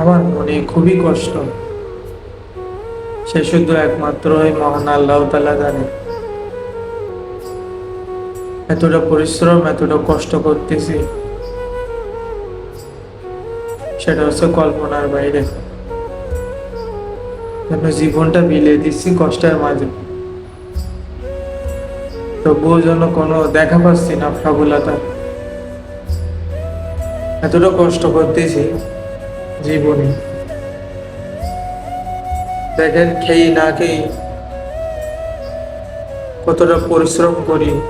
আমার মনে খুবই কষ্ট। সে শুধু একমাত্র মহান আল্লাহ তালা জানে। এতটা পরিশ্রম, এতটা কষ্ট করতেছি, সেটা হচ্ছে কল্পনার বাইরে। যেন জীবনটা বিলে দিচ্ছি কষ্টের মাঝে। তবুও যেন কোনো দেখা পাচ্ছি না সফলতা এতটা কষ্ট করতেছি জীবনে। দেখেন খেয়ে না খেয়ে কতটা পরিশ্রম করি।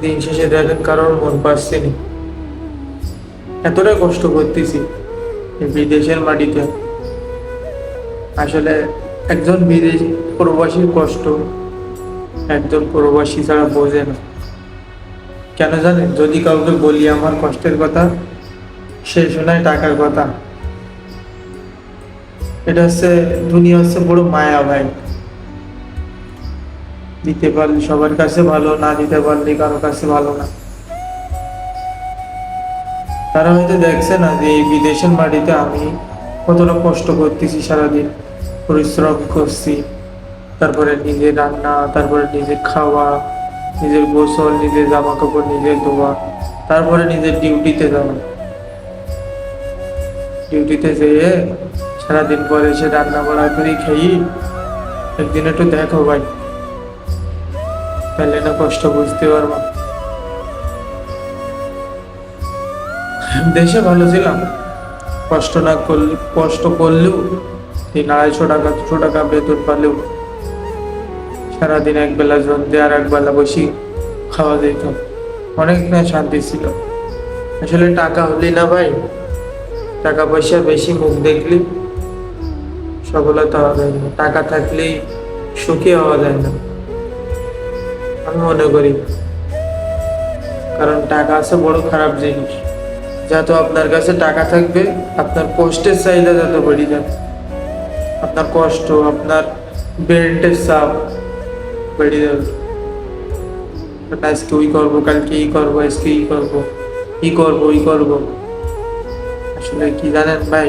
দিন শেষে দেখেন কারোর মন পাচ্ছে না। এতটা কষ্ট করতেছি বিদেশের মাটিতে। আসলে একজন বিদেশ প্রবাসীর কষ্ট একজন প্রবাসী ছাড়া বোঝে না। কেন জানেন? যদি কাউকে বলি আমার কষ্টের কথা, সে শোনায় টাকার কথা। এটা হচ্ছে, দুনিয়া হচ্ছে বড় মায়া ভাই। দিতে পারলে সবার কাছে ভালো, না দিতে পারলে কারও কাছে ভালো না। তারা হয়তো দেখছে না যে এই বিদেশের মাটিতে আমি কতটা কষ্ট করতেছি সারাদিন, পরিশ্রম করছি। তারপরে নিজের রান্না, তারপরে নিজের খাওয়া, নিজের গোসল, নিজের জামা কাপড় নিজের ধোয়া, তারপরে নিজের ডিউটিতে যাওয়া। ডিউটিতে যেয়ে সারাদিন পরে এসে রান্না বাড়া করে খেয়ে একদিন একটু দেখো ভাই। তাহলে না কষ্ট বুঝতে পারব। দেশে ভালো ছিলাম। কষ্ট না করলে কষ্ট করলেও তিন আড়াইশো টাকা দুশো টাকা বেতন পালেও সারাদিন এক বেলা জমতে আর এক বেলা বসি খাওয়া যেত। অনেক না শান্তি ছিল। আসলে টাকা হলি না ভাই। টাকা পয়সা বেশি মুখ দেখলি সফলতা হওয়া যায় না। টাকা থাকলেই সুখী হওয়া যায় না। আমি মনে করি, কারণ টাকা আছে বড় খারাপ জিনিস। যত আপনার কাছে টাকা থাকবে, আপনার কষ্টের চাহিদা যত বেড়ে যাবে। আপনার কষ্ট, আপনার বেল্টের চাপ বেড়ে যাবে। আজকে ওই করব, কালকে এই করব, আজকে এই করব ই করব, ওই করব। আসলে কি জানেন ভাই?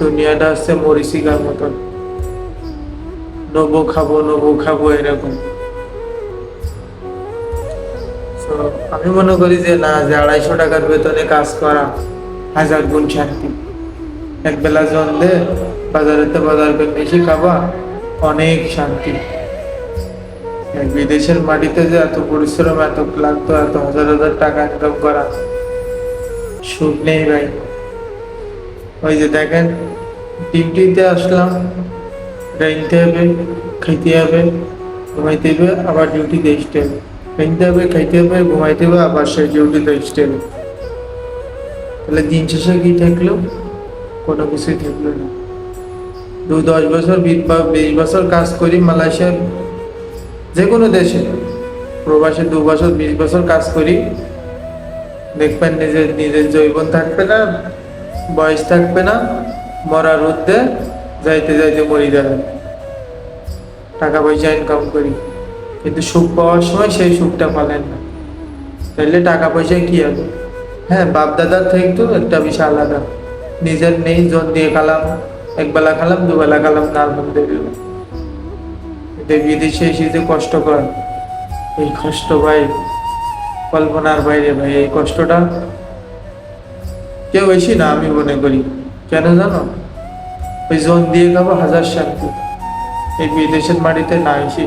দুনিয়াটা হচ্ছে মরিচিকার মতন। নবো খাব নবো খাব এরকম। আমি মনে করি যে না, যে আড়াইশো টাকার বেতনে কাজ করা হাজার গুণ শান্তি। এক বেলা জন দে, বাজারেতে বাজার করে বেশি খাবা, অনেক শান্তি। বিদেশের মাটিতে যে এত পরিশ্রম, এত ক্লান্ত, এত হাজার হাজার টাকা ইনকাম করা, সুখ নেই ভাই। ওই যে দেখেন ডিউটিতে আসলাম রেনতে হবে, খাইতে হবে, ঘুমাইতে হবে, আবার ডিউটিতে আসতে হবে রেনতে হবে, খাইতে হবে, ঘুমাইতে হবে, আবার সেই ডিউটিতে আসতে হবে তাহলে দিন শেষে কি থাকল? কোনো কিছুই থাকল না। দু দশ বছর বিশ বছর কাজ করি মালয়েশিয়ার যে কোনো দেশে। প্রবাসে দু বছর, বিশ বছর কাজ করি। দেখবেন নিজের নিজের জৈবন থাকবে না বয়স থাকবে না, মরার রুদ্ধে যাইতে যাইতে মরি যাবে। টাকা পয়সা ইনকাম করি, কিন্তু সুখ পাওয়ার সময় সেই সুখটা পালেন না। তাইলে টাকা পয়সায় কি হবে? হ্যাঁ বাপ দাদার থেকে তো একটা বিষয় আলাদা নিজের নেই জন দিয়ে খালাম, একবেলা খালাম, দুবেলা খালাম, না আলহামদুলিল্লাহ। কিন্তু বিদেশে এসে যে কষ্ট কর এই কষ্ট ভাই, কল্পনার বাইরে ভাই, এই কষ্টটা কেউ বেশি না আমি মনে করি কেন জানো ওই জোন দিয়ে খাব হাজার শান্তি এই বিদেশের মাটিতে না এসে